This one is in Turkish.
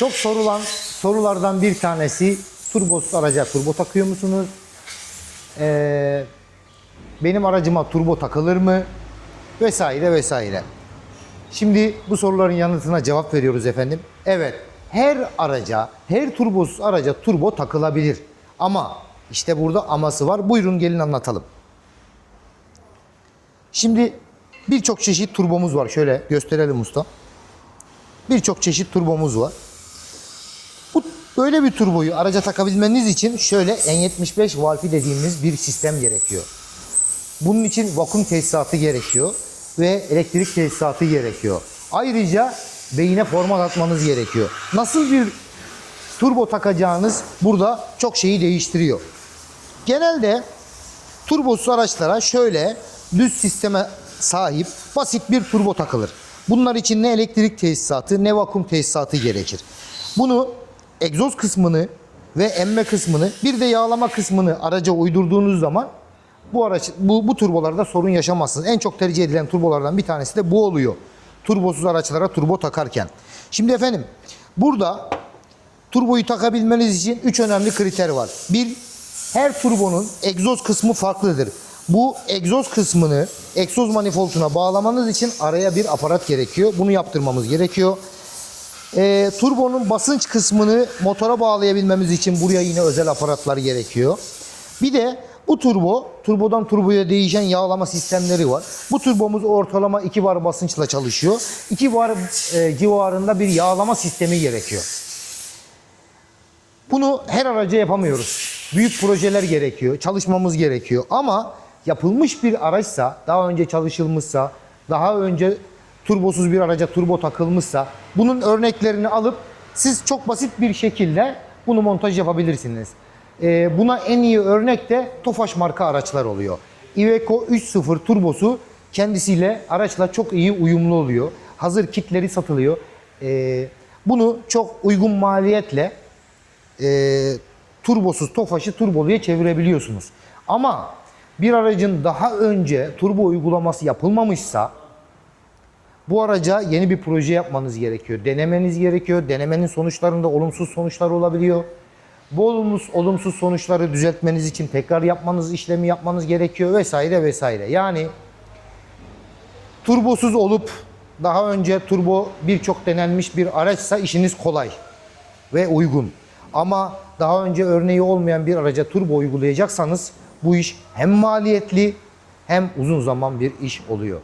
Çok sorulan sorulardan bir tanesi turbosuz araca turbo takıyor musunuz? Ee, benim aracıma turbo takılır mı? Vesaire vesaire. Şimdi bu soruların yanıtına cevap veriyoruz efendim. Evet, her araca, her turbosuz araca turbo takılabilir. Ama işte burada aması var. Buyurun gelin anlatalım. Şimdi birçok çeşit turbomuz var. Şöyle gösterelim usta. Birçok çeşit turbomuz var. Böyle bir turboyu araca takabilmeniz için şöyle N75 valfi dediğimiz bir sistem gerekiyor. Bunun için vakum tesisatı gerekiyor ve elektrik tesisatı gerekiyor. Ayrıca beyine format atmanız gerekiyor. Nasıl bir turbo takacağınız burada çok şeyi değiştiriyor. Genelde turbosuz araçlara şöyle düz sisteme sahip basit bir turbo takılır. Bunlar için ne elektrik tesisatı ne vakum tesisatı gerekir. Bunu egzoz kısmını ve emme kısmını bir de yağlama kısmını araca uydurduğunuz zaman bu araç bu, bu turbolarda sorun yaşamazsınız. En çok tercih edilen turbolardan bir tanesi de bu oluyor. Turbosuz araçlara turbo takarken. Şimdi efendim burada turboyu takabilmeniz için 3 önemli kriter var. Bir, her turbonun egzoz kısmı farklıdır. Bu egzoz kısmını egzoz manifolduna bağlamanız için araya bir aparat gerekiyor. Bunu yaptırmamız gerekiyor. Ee, turbonun basınç kısmını motora bağlayabilmemiz için buraya yine özel aparatlar gerekiyor. Bir de bu turbo, turbodan turboya değişen yağlama sistemleri var. Bu turbomuz ortalama 2 bar basınçla çalışıyor. 2 bar e, civarında bir yağlama sistemi gerekiyor. Bunu her araca yapamıyoruz. Büyük projeler gerekiyor, çalışmamız gerekiyor. Ama yapılmış bir araçsa, daha önce çalışılmışsa, daha önce turbosuz bir araca turbo takılmışsa, bunun örneklerini alıp siz çok basit bir şekilde bunu montaj yapabilirsiniz. Ee, buna en iyi örnek de Tofaş marka araçlar oluyor. Iveco 3.0 turbosu kendisiyle araçla çok iyi uyumlu oluyor. Hazır kitleri satılıyor. Ee, bunu çok uygun maliyetle e, turbosuz Tofaş'ı turboluya çevirebiliyorsunuz. Ama bir aracın daha önce turbo uygulaması yapılmamışsa bu araca yeni bir proje yapmanız gerekiyor. Denemeniz gerekiyor. Denemenin sonuçlarında olumsuz sonuçlar olabiliyor. Bu olumsuz, olumsuz sonuçları düzeltmeniz için tekrar yapmanız, işlemi yapmanız gerekiyor vesaire vesaire. Yani turbosuz olup daha önce turbo birçok denenmiş bir araçsa işiniz kolay ve uygun. Ama daha önce örneği olmayan bir araca turbo uygulayacaksanız bu iş hem maliyetli hem uzun zaman bir iş oluyor.